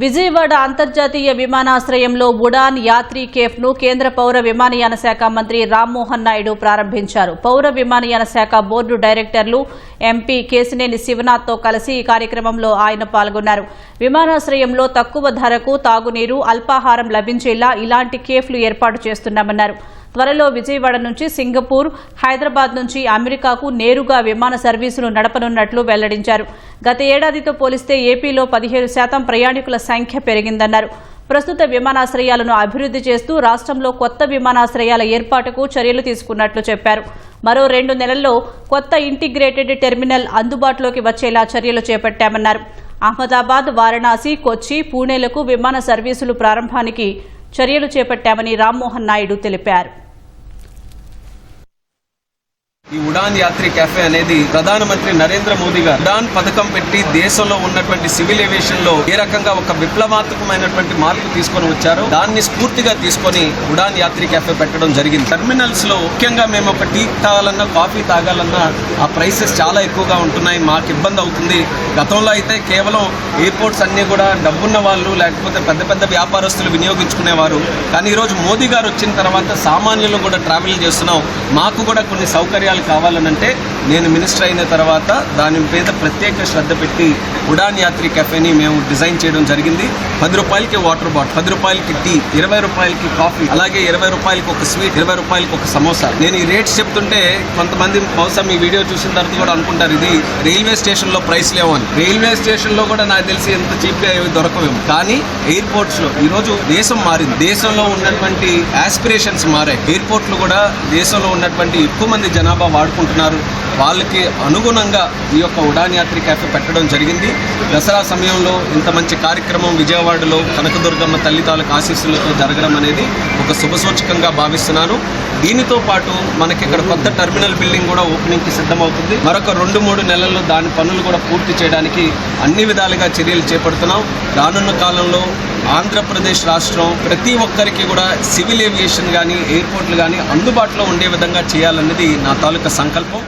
విజయవాడ అంతర్జాతీయ విమానాశ్రయంలో ఉడాన్ యాత్రి కేఫ్ను కేంద్ర పౌర విమానయాన శాఖ మంత్రి రామ్మోహన్ నాయుడు ప్రారంభించారు. పౌర విమానయాన శాఖ బోర్డు డైరెక్టర్లు ఎంపీ కేసినేని శివనాథ్తో కలిసి ఈ కార్యక్రమంలో ఆయన పాల్గొన్నారు. విమానాశ్రయంలో తక్కువ ధరకు తాగునీరు అల్పాహారం లభించేలా ఇలాంటి కేఫ్లు ఏర్పాటు చేస్తున్నామన్నారు. త్వరలో విజయవాడ నుంచి సింగపూర్ హైదరాబాద్ నుంచి అమెరికాకు నేరుగా విమాన సర్వీసులు నడపనున్నట్లు వెల్లడించారు. గత ఏడాదితో పోలిస్తే ఏపీలో పదిహేను శాతం ప్రయాణికుల సంఖ్య పెరిగిందన్నారు. ప్రస్తుత విమానాశ్రయాలను అభివృద్ధి చేస్తూ రాష్ట్రంలో కొత్త విమానాశ్రయాల ఏర్పాటుకు చర్యలు తీసుకున్నట్లు చెప్పారు. మరో రెండు నెలల్లో కొత్త ఇంటిగ్రేటెడ్ టెర్మినల్ అందుబాటులోకి వచ్చేలా చర్యలు చేపట్టామన్నారు. అహ్మదాబాద్ వారణాసి కొచ్చి పూణేలకు విమాన సర్వీసులు ప్రారంభానికి చర్యలు చేపట్టామని రామ్మోహన్ నాయుడు తెలిపారు ఈ ఉడాన్ యాత్రి క్యాఫే అనేది ప్రధానమంత్రి నరేంద్ర మోదీ గారు ఉడాన్ పథకం పెట్టి దేశంలో ఉన్నటువంటి సివిల్ ఏవియేషన్లో ఏ రకంగా ఒక విప్లవాత్మకమైనటువంటి మార్పు తీసుకొని వచ్చారో దాన్ని స్ఫూర్తిగా తీసుకొని ఉడాన్ యాత్రి క్యాఫే పెట్టడం జరిగింది. టెర్మినల్స్లో ముఖ్యంగా మేము ఒక టీ తాగాలన్నా కాఫీ తాగాలన్నా ఆ ప్రైసెస్ చాలా ఎక్కువగా ఉంటున్నాయి. మాకు ఇబ్బంది అవుతుంది. గతంలో అయితే కేవలం ఎయిర్పోర్ట్స్ అన్ని కూడా డబ్బున్న వాళ్ళు లేకపోతే పెద్ద పెద్ద వ్యాపారస్తులు వినియోగించుకునేవారు. కానీ ఈరోజు మోదీ గారు వచ్చిన తర్వాత సామాన్యులు కూడా ట్రావెల్ చేస్తున్నాం. మాకు కూడా కొన్ని సౌకర్యాలు కావాలనంటే నేను మినిస్టర్ అయిన తర్వాత దాని మీద ప్రత్యేక శ్రద్ధ పెట్టి ఉడాన్ యాత్రి కెఫేని మేము డిజైన్ చేయడం జరిగింది. పది రూపాయలకి వాటర్ బాటిల్ పది రూపాయలకి టీ ఇరవై రూపాయలకి కాఫీ అలాగే ఇరవై రూపాయలకి ఒక స్వీట్ ఇరవై రూపాయలకి ఒక సమోసా. నేను ఈ రేట్స్ చెప్తుంటే కొంతమంది బహుశా మీ వీడియో చూసిన తర్వాత కూడా అనుకుంటారు ఇది రైల్వే స్టేషన్లో ప్రైస్ లేవు అని. రైల్వే స్టేషన్లో కూడా నాకు తెలిసి ఎంత చీప్గా ఏవి దొరకవేమో. కానీ ఎయిర్పోర్ట్స్లో ఈ రోజు దేశం మారింది. దేశంలో ఉన్నటువంటి ఆస్పిరేషన్స్ మారాయి. ఎయిర్పోర్ట్లు కూడా దేశంలో ఉన్నటువంటి ఎక్కువ మంది జనాభా వాడుకుంటున్నారు. వాళ్ళకి అనుగుణంగా ఈ యొక్క ఉడాన్ యాత్రి క్యాఫే పెట్టడం జరిగింది. దసరా సమయంలో ఇంత మంచి కార్యక్రమం విజయవాడలో కనకదుర్గమ్మ తల్లి తాలూకు ఆశీస్సులతో జరగడం అనేది ఒక శుభసూచకంగా భావిస్తున్నాను. దీనితో పాటు మనకి ఇక్కడ కొత్త టెర్మినల్ బిల్డింగ్ కూడా ఓపెనింగ్కి సిద్ధమవుతుంది. మరొక రెండు మూడు నెలల్లో దాని పనులు కూడా పూర్తి చేయడానికి అన్ని విధాలుగా చర్యలు చేపడుతున్నాం. రానున్న కాలంలో ఆంధ్రప్రదేశ్ రాష్ట్రం ప్రతి ఒక్కరికి కూడా సివిల్ ఏవియేషన్ కానీ ఎయిర్పోర్ట్లు కానీ అందుబాటులో ఉండే విధంగా చేయాలన్నది నా తాలూకా సంకల్పం.